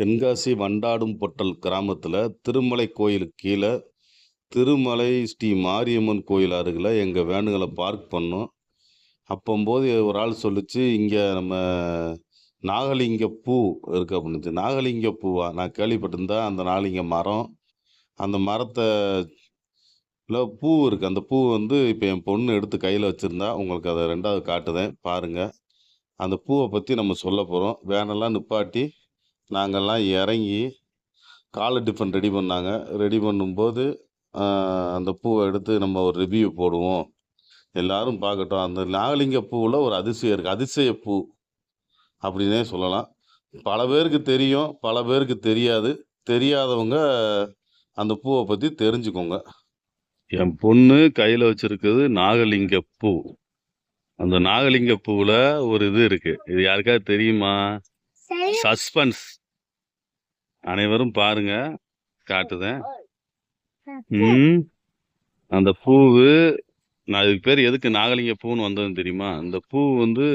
தென்காசி வண்டாடும் பொட்டல் கிராமத்தில் திருமலை கோயிலுக்கு கீழே திருமலை ஸ்ரீ மாரியம்மன் கோயில் அருகில் எங்கள் வேனுகளை பார்க் பண்ணோம். அப்போம்போது ஒரு ஆள் சொல்லிச்சு இங்கே நம்ம நாகலிங்க பூ இருக்கு அப்படின்னுச்சு நாகலிங்க பூவா நான் கேள்விப்பட்டிருந்தேன் அந்த நாகலிங்க மரம் அந்த மரத்தை பூ இருக்குது அந்த பூ வந்து இப்போ என் பொண்ணு எடுத்து கையில் வச்சுருந்தா உங்களுக்கு அதை ரெண்டாவது காட்டுதேன் பாருங்கள் அந்த பூவை பற்றி நம்ம சொல்ல போகிறோம் வேனெல்லாம் நிப்பாட்டி நாங்கள்லாம் இறங்கி காலை டிஃபன் ரெடி பண்ணாங்க. ரெடி பண்ணும்போது அந்த பூவை எடுத்து நம்ம ஒரு ரிவ்யூ போடுவோம். எல்லாரும் பார்க்கட்டும். அந்த நாகலிங்க பூவில் ஒரு அதிசயம் இருக்குது அதிசய பூ அப்படின்னே சொல்லலாம். பல பேருக்கு தெரியும் பல பேருக்கு தெரியாது. தெரியாதவங்க அந்த பூவை பற்றி தெரிஞ்சுக்கோங்க. என் பொண்ணு கையில் வச்சிருக்கிறது நாகலிங்க பூ. அந்த நாகலிங்க பூவில் ஒரு இது இருக்கு. இது யாருக்காவது தெரியுமா? சஸ்பென்ஸ். அனைவரும் பாருங்க காட்டுதேன் ம். அந்த பூவு நான் இதுக்கு பேர் எதுக்கு நாகலிங்க பூன்னு வந்ததுன்னு தெரியுமா? இந்த பூ வந்து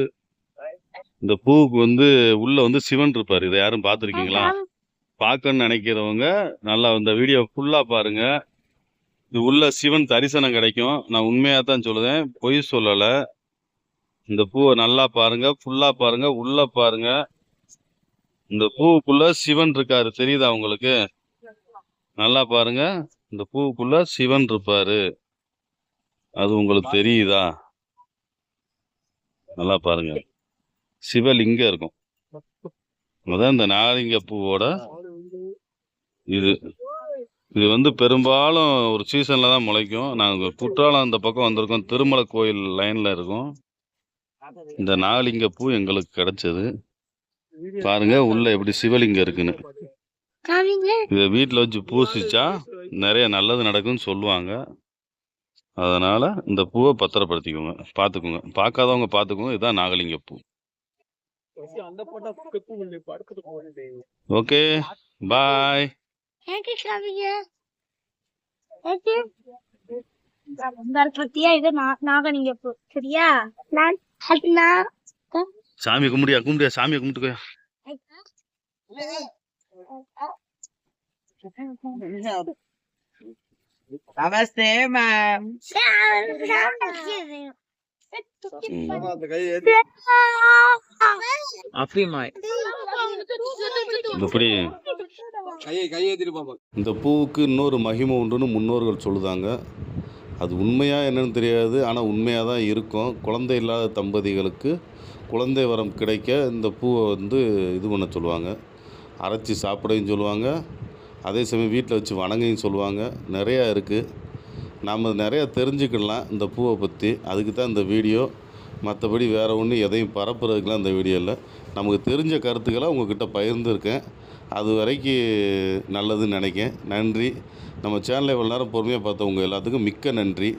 இந்த பூவுக்கு வந்து உள்ள வந்து சிவன் இருப்பார். இதை யாரும் பார்த்துருக்கீங்களா? பார்க்கணும்னு நினைக்கிறவங்க நல்லா இந்த வீடியோ ஃபுல்லா பாருங்க. இது உள்ள சிவன் தரிசனம் கிடைக்கும். நான் உண்மையா தான் சொல்லுதேன். பொய் சொல்லல. இந்த பூவை நல்லா பாருங்க. ஃபுல்லா பாருங்க. உள்ள பாருங்க. இந்த பூவுக்குள்ள சிவன் இருக்காரு. தெரியுதா உங்களுக்கு? நல்லா பாருங்க. இந்த பூவுக்குள்ள சிவன் இருப்பாரு. அது உங்களுக்கு தெரியுதா? நல்லா பாருங்க. சிவலிங்கம் இருக்கும். அதான் இந்த நாகலிங்க பூவோட இது. இது வந்து பெரும்பாலும் ஒரு சீசன்ல தான் முளைக்கும். நாங்கள் குற்றாலம் அந்த பக்கம் வந்திருக்கோம். திருமலை கோயில் லைன்ல இருக்கோம். இந்த நாகலிங்க பூ எங்களுக்கு கிடைச்சது. பாருங்க உள்ள எப்படி சிவலிங்கம் இருக்குன்னு. காமிங்க. இதை வீட்டில் வச்சு பூசிச்சா நிறைய நல்லது நடக்கும்னு சொல்லுவாங்க. அதனால இந்த பூவை பத்திரப்படுத்திக்கோங்க பார்த்துக்கோங்க பார்க்காதவங்க பார்த்துக்கோங்க இதுதான் நாகலிங்க பூ. Okay bye. நாகலிங்க பூ. சரியா? நான் அது நான் சாமி கும்பிடியா கும்பிடியா சாமியை கும்பிட்டுக்கோயா நமஸ்தே மேம் அப்படிமாய் இப்படி இந்த பூவுக்கு இன்னொரு மகிமை உண்டுன்னு முன்னோர்கள் சொல்லுதாங்க. அது உண்மையாக என்னென்னு தெரியாது ஆனால் உண்மையாக தான் இருக்கும். குழந்தை இல்லாத தம்பதிகளுக்கு குழந்தை வரம் கிடைக்க இந்த பூவை வந்து இது பண்ண சொல்லுவாங்க. அரைச்சி சாப்பிடையும் சொல்லுவாங்க. அதே சமயம் வீட்டில் வச்சு வணங்கையும் சொல்லுவாங்க. நிறையா இருக்குது நாம் நிறையா தெரிஞ்சுக்கலாம் இந்த பூவை பற்றி அதுக்கு தான் இந்த வீடியோ. மற்றபடி வேறு ஒன்றும் எதையும் பரப்புறதுக்கெலாம் இந்த வீடியோவில் நமக்கு தெரிஞ்ச கருத்துக்களை உங்கள்கிட்ட பகிர்ந்துருக்கேன். அது வரைக்கும் நல்லதுன்னு நினைக்கேன் நன்றி. நம்ம சேனலை இவ்வளோ நேரம் பொறுமையாக பார்த்தவங்க எல்லாத்துக்கும் மிக்க நன்றி.